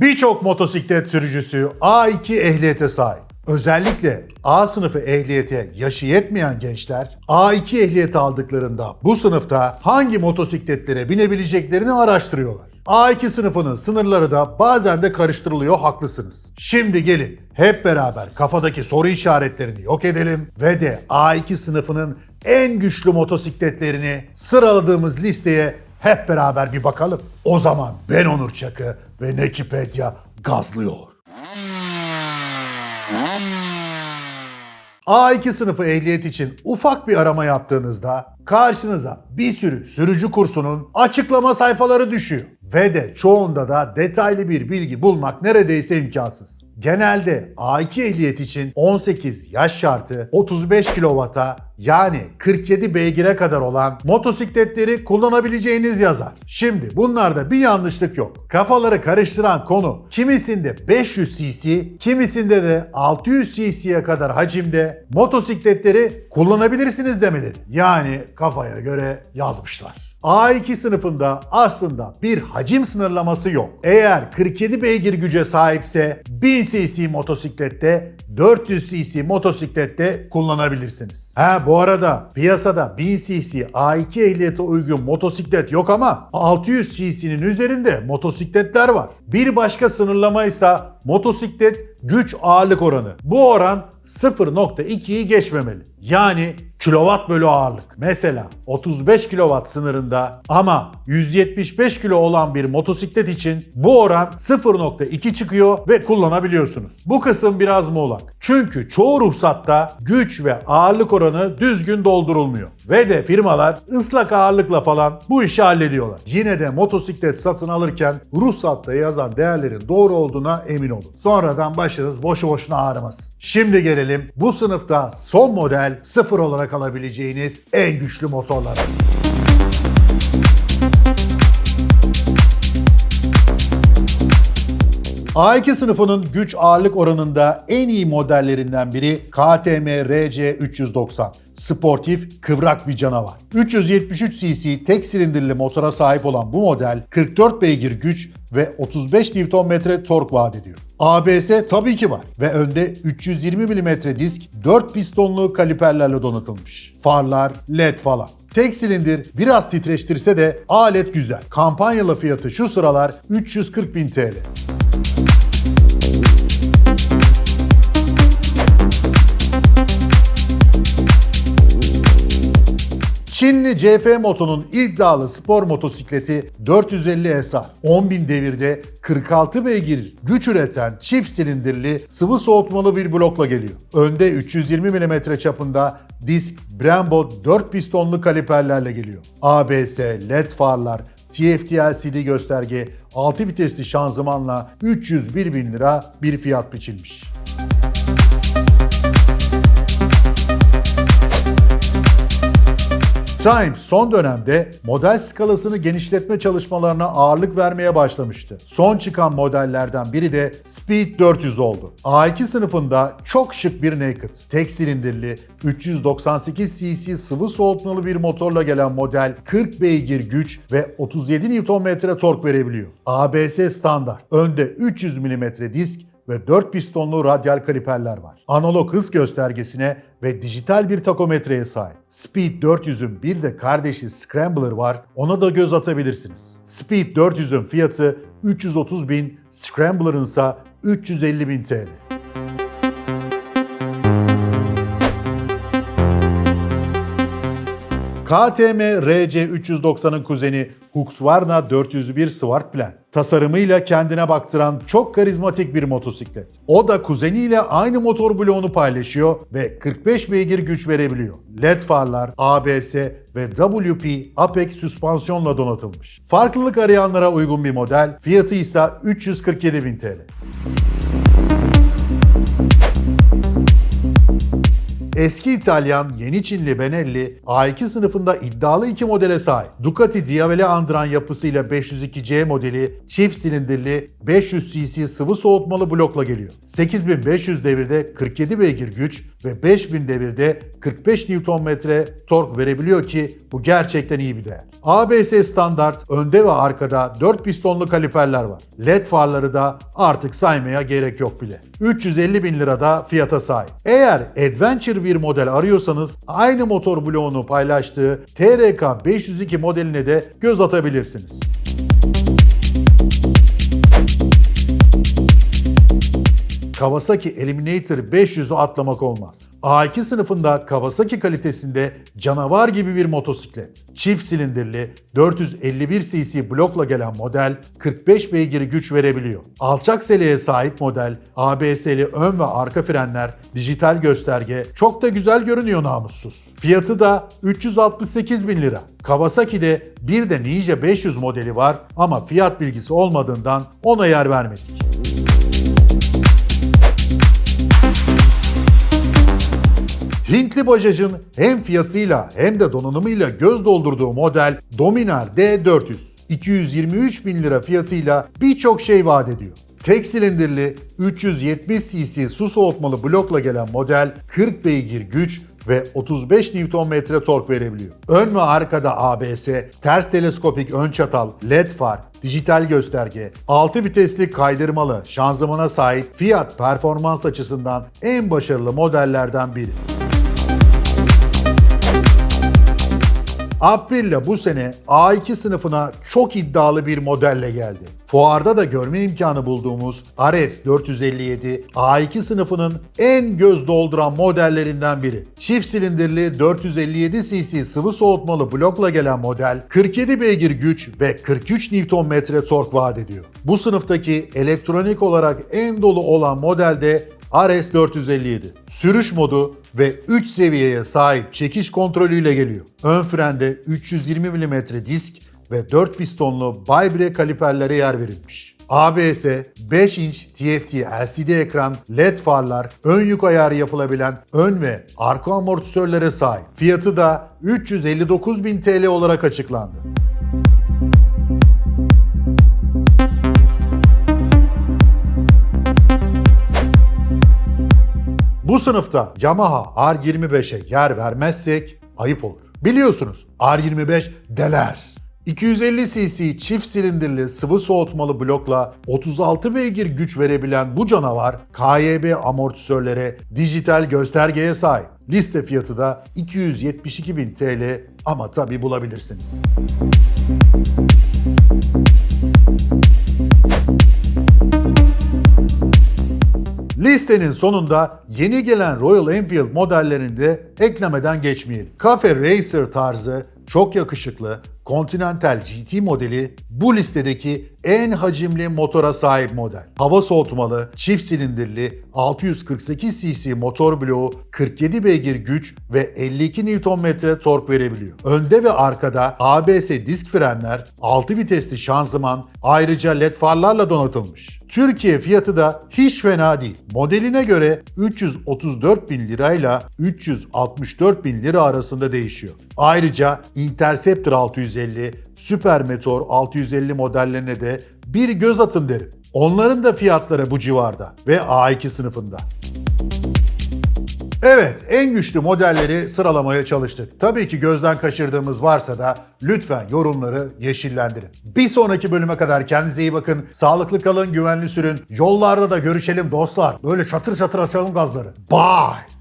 Birçok motosiklet sürücüsü A2 ehliyete sahip. Özellikle A sınıfı ehliyete yaşı yetmeyen gençler A2 ehliyeti aldıklarında bu sınıfta hangi motosikletlere binebileceklerini araştırıyorlar. A2 sınıfının sınırları da bazen de karıştırılıyor haklısınız. Şimdi gelin hep beraber kafadaki soru işaretlerini yok edelim ve de A2 sınıfının en güçlü motosikletlerini sıraladığımız listeye hep beraber bir bakalım. O zaman ben Onur Çakı ve Nekipedia gazlıyor. A2 sınıfı ehliyet için ufak bir arama yaptığınızda karşınıza bir sürü sürücü kursunun açıklama sayfaları düşüyor. Ve de çoğunda da detaylı bir bilgi bulmak neredeyse imkansız. Genelde A2 ehliyet için 18 yaş şartı 35 kW'a yani 47 beygire kadar olan motosikletleri kullanabileceğiniz yazar. Şimdi bunlarda bir yanlışlık yok. Kafaları karıştıran konu kimisinde 500 cc, kimisinde de 600 cc'ye kadar hacimde motosikletleri kullanabilirsiniz demeleri. Yani kafaya göre yazmışlar. A2 sınıfında aslında bir hacim sınırlaması yok. Eğer 47 beygir güce sahipse 1000 cc motosiklette 400 cc motosiklette kullanabilirsiniz. Ha bu arada piyasada 1000 cc A2 ehliyete uygun motosiklet yok ama 600 cc'nin üzerinde motosikletler var. Bir başka sınırlama ise motosiklet güç ağırlık oranı. Bu oran 0.2'yi geçmemeli. Yani kilowatt bölü ağırlık. Mesela 35 kilowatt sınırında ama 175 kilo olan bir motosiklet için bu oran 0.2 çıkıyor ve kullanabiliyorsunuz. Bu kısım biraz muğlak. Çünkü çoğu ruhsatta güç ve ağırlık oranı düzgün doldurulmuyor. Ve de firmalar ıslak ağırlıkla falan bu işi hallediyorlar. Yine de motosiklet satın alırken ruhsatta yazan değerlerin doğru olduğuna emin olun. Sonradan başınız boşu boşuna ağrımasın. Şimdi gelelim bu sınıfta son model sıfır olarak alabileceğiniz en güçlü motorlara. A2 sınıfının güç ağırlık oranında en iyi modellerinden biri KTM RC390. Sportif, kıvrak bir canavar. 373 cc tek silindirli motora sahip olan bu model 44 beygir güç ve 35 Nm tork vaat ediyor. ABS tabii ki var ve önde 320 mm disk 4 pistonlu kaliperlerle donatılmış. Farlar, led falan. Tek silindir biraz titreştirse de alet güzel. Kampanyalı fiyatı şu sıralar 340 bin TL. Çinli CF Moto'nun iddialı spor motosikleti 450 SR. 10.000 devirde 46 beygir güç üreten çift silindirli sıvı soğutmalı bir blokla geliyor. Önde 320 mm çapında disk Brembo 4 pistonlu kaliperlerle geliyor. ABS, LED farlar, TFT LCD gösterge, 6 vitesli şanzımanla 301 bin lira bir fiyat biçilmiş. Triumph son dönemde model skalasını genişletme çalışmalarına ağırlık vermeye başlamıştı. Son çıkan modellerden biri de Speed 400 oldu. A2 sınıfında çok şık bir naked, tek silindirli, 398 cc sıvı soğutmalı bir motorla gelen model 40 beygir güç ve 37 Nm tork verebiliyor. ABS standart, önde 300 mm disk ve 4 pistonlu radyal kaliperler var. Analog hız göstergesine ve dijital bir takometreye sahip. Speed 400'ün bir de kardeşi Scrambler var, ona da göz atabilirsiniz. Speed 400'ün fiyatı 330 bin, Scrambler'ın ise 350 bin TL. KTM RC390'ın kuzeni Husqvarna 401 Smart Plan. Tasarımıyla kendine baktıran çok karizmatik bir motosiklet. O da kuzeniyle aynı motor bloğunu paylaşıyor ve 45 beygir güç verebiliyor. LED farlar, ABS ve WP Apex süspansiyonla donatılmış. Farklılık arayanlara uygun bir model, fiyatı ise 347 bin TL. Eski İtalyan, yeni Çinli Benelli, A2 sınıfında iddialı iki modele sahip. Ducati Diavele andıran yapısıyla 502C modeli çift silindirli 500 cc sıvı soğutmalı blokla geliyor. 8500 devirde 47 beygir güç ve 5000 devirde 45 Nm tork verebiliyor ki bu gerçekten iyi bir değer. ABS standart önde ve arkada 4 pistonlu kaliperler var. LED farları da artık saymaya gerek yok bile. 350 bin lirada fiyata sahip. Eğer Adventure bir model arıyorsanız aynı motor bloğunu paylaştığı TRK 502 modeline de göz atabilirsiniz. Kawasaki Eliminator 500'ü atlamak olmaz. A2 sınıfında Kawasaki kalitesinde canavar gibi bir motosiklet. Çift silindirli 451 cc blokla gelen model 45 beygir güç verebiliyor. Alçak seleye sahip model, ABS'li ön ve arka frenler, dijital gösterge çok da güzel görünüyor namussuz. Fiyatı da 368 bin lira. Kawasaki'de bir de Ninja 500 modeli var ama fiyat bilgisi olmadığından ona yer vermedik. Hintli Bajaj'ın hem fiyatıyla hem de donanımıyla göz doldurduğu model Dominar D400. 223 bin lira fiyatıyla birçok şey vaat ediyor. Tek silindirli 370 cc su soğutmalı blokla gelen model 40 beygir güç ve 35 Nm tork verebiliyor. Ön ve arkada ABS, ters teleskopik ön çatal, LED far, dijital gösterge, 6 vitesli kaydırmalı şanzımana sahip fiyat performans açısından en başarılı modellerden biri. Aprilia bu sene A2 sınıfına çok iddialı bir modelle geldi. Fuarda da görme imkanı bulduğumuz RS 457 A2 sınıfının en göz dolduran modellerinden biri. Çift silindirli 457 cc sıvı soğutmalı blokla gelen model 47 beygir güç ve 43 Nm tork vaat ediyor. Bu sınıftaki elektronik olarak en dolu olan modelde RS 457. Sürüş modu ve 3 seviyeye sahip çekiş kontrolüyle geliyor. Ön frende 320 mm disk ve 4 pistonlu Baybre kaliperlere yer verilmiş. ABS, 5 inç TFT LCD ekran, LED farlar, ön yük ayarı yapılabilen ön ve arka amortisörlere sahip. Fiyatı da 359.000 TL olarak açıklandı. Sınıfta Yamaha R25'e yer vermezsek ayıp olur. Biliyorsunuz R25 deler. 250 cc çift silindirli sıvı soğutmalı blokla 36 beygir güç verebilen bu canavar KYB amortisörlere, dijital göstergeye sahip. Liste fiyatı da 272.000 TL ama tabi bulabilirsiniz. Listenin sonunda yeni gelen Royal Enfield modellerini de eklemeden geçmeyelim. Cafe Racer tarzı çok yakışıklı Continental GT modeli bu listedeki en hacimli motora sahip model. Hava soğutmalı, çift silindirli 648 cc motor bloğu 47 beygir güç ve 52 Nm tork verebiliyor. Önde ve arkada ABS disk frenler, 6 vitesli şanzıman, ayrıca led farlarla donatılmış. Türkiye fiyatı da hiç fena değil. Modeline göre 334 bin lirayla 364 bin lira arasında değişiyor. Ayrıca Interceptor 650, Super Meteor 650 modellerine de bir göz atın derim. Onların da fiyatları bu civarda ve A2 sınıfında. Evet, en güçlü modelleri sıralamaya çalıştık. Tabii ki gözden kaçırdığımız varsa da lütfen yorumları yeşillendirin. Bir sonraki bölüme kadar kendinize iyi bakın. Sağlıklı kalın, güvenli sürün. Yollarda da görüşelim dostlar. Böyle çatır çatır açalım gazları. Bye!